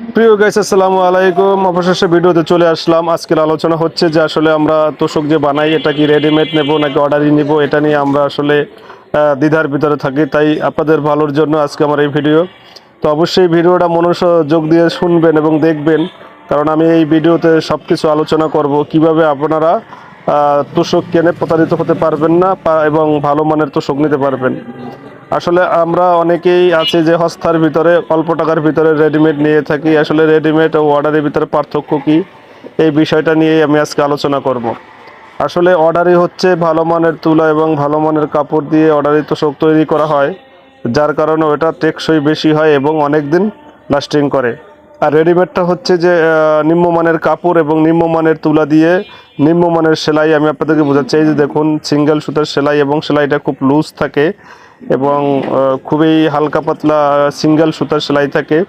প্রিয় গাইস আসসালামু আলাইকুম। অবশেষে ভিডিওতে চলে আসলাম। আজকের আলোচনা হচ্ছে যে আসলে আমরা তোষক যে বানাই, এটা কি রেডিমেড নেব নাকি অর্ডারই নিব, এটা নিয়ে আমরা আসলে দ্বিধার ভিতরে থাকি। তাই আপনাদের ভালোর জন্য আজকে আমার এই ভিডিও তো অবশ্যই ভিডিওটা মনোযোগ দিয়ে শুনবেন এবং দেখবেন, কারণ আমি এই ভিডিওতে সব কিছু আলোচনা করব। কীভাবে আপনারা তোষক কেনে প্রতারিত হতে পারবেন না এবং ভালো মানের তোষক নিতে পারবেন। আসলে আমরা অনেকেই আছে যে হস্তার ভিতরে, অল্প টাকার ভিতরে রেডিমেড নিয়ে থাকি। আসলে রেডিমেড ও অর্ডারের ভিতরে পার্থক্য কি? এই বিষয়টা নিয়ে আমি আজকে আলোচনা করব। আসলে অর্ডারই হচ্ছে ভালো মানের তুলা এবং ভালো মানের কাপড় দিয়ে অর্ডারি তোষক তৈরি করা হয়, যার কারণে ওটা টেকসই বেশি হয় এবং অনেক দিন লাস্টিং করে। আর রেডিমেডটা হচ্ছে যে নিম্নমানের কাপড় এবং নিম্নমানের তুলা দিয়ে নিম্নমানের সেলাই আমি আপনাদেরকে বোঝাচ্ছি। যে দেখুন, সিঙ্গেল সুতার সেলাই এবং সেলাইটা খুব লুজ থাকে। এবং খুবই হালকা পাতলা সিঙ্গেল সুতার সেলাই থাকে।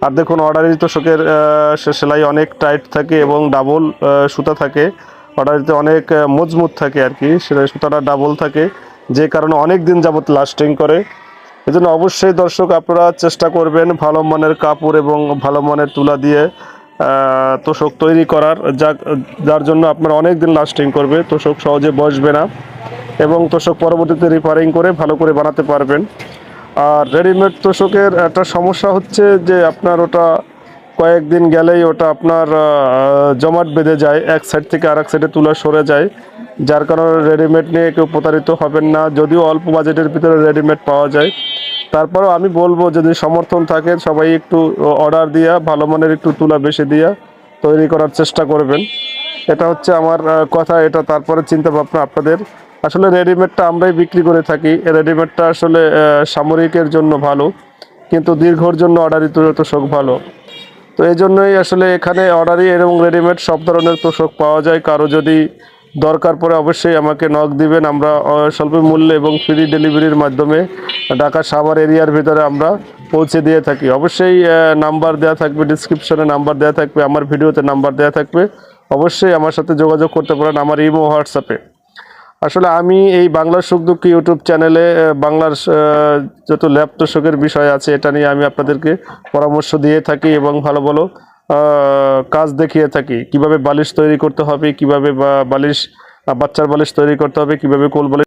আর দেখুন অর্ডারি সে- সেলাই অনেক টাইট থাকে এবং ডাবল সুতা থাকে। অর্ডারিতে অনেক মজবুত থাকে আর কি, সেটা সুতাটা ডাবল থাকে। যে কারণে অনেক দিন যাবত লাস্টিং করে। এজন্য অবশ্যই দর্শক, আপনারা চেষ্টা করবেন ভালো মানের কাপড় এবং ভালো মানের তুলা দিয়ে তোষক তৈরি করার। যা যার জন্য আপনার অনেক দিন লাস্টিং করবে, তোষক সহজে বসবে না। এবং তোষক পরবর্তীতে রিপেয়ারিং করে ভালো করে বানাতে পারবেন। আর রেডিমেড তোষকের একটা সমস্যা হচ্ছে যে আপনার ওটা কয়েকদিন গেলেই ওটা আপনার জমাট বেঁধে যায়, এক সাইড থেকে আরেক সাইডে তুলা সরে যায়। যার কারণে রেডিমেড নিয়ে কেউ প্রতারিত হবেন না, যদিও অল্প বাজেটের ভিতরে রেডিমেড পাওয়া যায়। তারপরেও আমি বলব, যদি সমর্থন থাকে, সবাই একটু অর্ডার দিয়া, ভালো মানের একটু তুলা বেশি দিয়া তৈরি করার চেষ্টা করবেন। এটা হচ্ছে আমার কথা, এটা তারপরে চিন্তা ভাবনা আপনাদের। আসলে রেডিমেডটা আমরাই বিক্রি করে থাকি। রেডিমেডটা আসলে সামরিকের জন্য ভালো, কিন্তু দীর্ঘর জন্য অর্ডারই তোষক ভালো। তো এই জন্যই আসলে এখানে অর্ডারই এবং রেডিমেড সব ধরনের তোষক পাওয়া যায়। কারও যদি দরকার পড়ে অবশ্যই আমাকে নক দিবেন। আমরা স্বল্প মূল্যে এবং ফ্রি ডেলিভারির মাধ্যমে ঢাকা সাভার এরিয়ার ভিতরে আমরা পৌঁছে দিয়ে থাকি। অবশ্যই নাম্বার দেওয়া থাকবে ডিসক্রিপশনে নাম্বার দেওয়া থাকবে, আমার ভিডিওতে নাম্বার দেওয়া থাকবে। অবশ্যই আমার সাথে যোগাযোগ করতে পারেন আমার ইমো হোয়াটসঅ্যাপে আসলে আমি এই বাংলার সুখ দুঃখ ইউটিউব চ্যানেলে বাংলার যত ল্যাপ সুখের বিষয় আছে, এটা নিয়ে আমি আপনাদেরকে পরামর্শ দিয়ে থাকি এবং ভালো ভালো কাজ দেখিয়ে থাকি। কীভাবে বালিশ তৈরি করতে হবে, কীভাবে বালিশ, বাচ্চার বালিশ তৈরি করতে হবে, কীভাবে কোল বালিশ